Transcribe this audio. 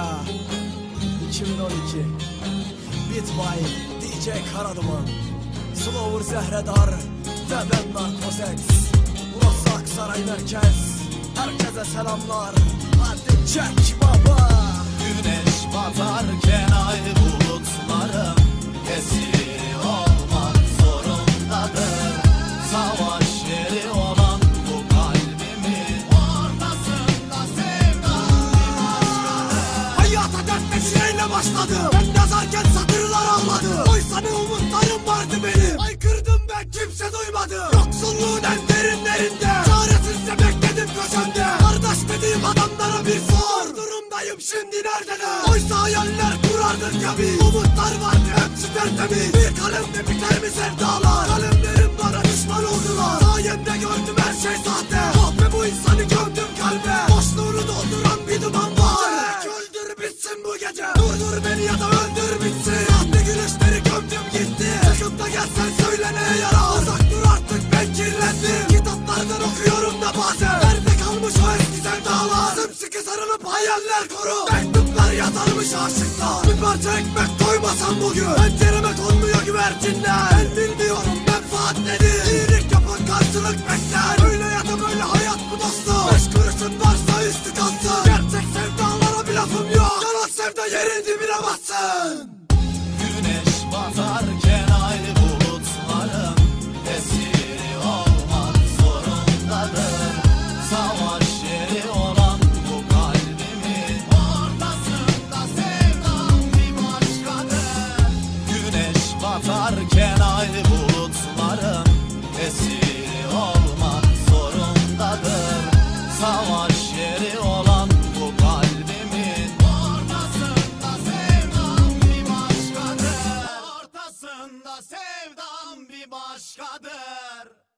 Ankara 2012 Beat by DJ Karaduman. Slower Zehredar ve ben Narkosex Burası Aksaray Merkez Herkese selamlar. Hadi çek baba başladı. Ben yazarken satırlar ağladı Oysa ne umutlarım vardı benim. Haykırdım ben kimse duymadı. Yoksulluğun en derinlerinde. Çaresizce bekledim köşemde Kardeş dediğim adamlara bir sor. Durumdayım şimdi neredeler Oysa hayaller kurardık ya Umutlar vardı hepsi tertemiz. Bir kalemde biter mi sevdalar? Kalemlerim bana düşman oldular. Sayemde gördüm her şey sahte. Ah be bu insanı gömdüm gece. Durdur beni ya da öldür bitsin Sahte gülüşleri gömdüm gitti. Çıkıp da gelsen söyle neye yarar Uzak dur artık ben kirlendim. Kitaplardan okuyorum da bazen. Nerede kalmış o eski sevdalar? Sımsıkı sarılıp hayaller koru. Mektuplar yazarmış aşıklar. Bir parça ekmek koymasam bugün. Pencereme konmuyor güvercinler. Ben bassın Güneş batarken ay bulutlarım Esiri olmak zorundadır. Savaş yeri olan bu kalbimin Ortasında sevdam bir başkadır. Güneş batarken ay bulutlarım sevdam bir başkadır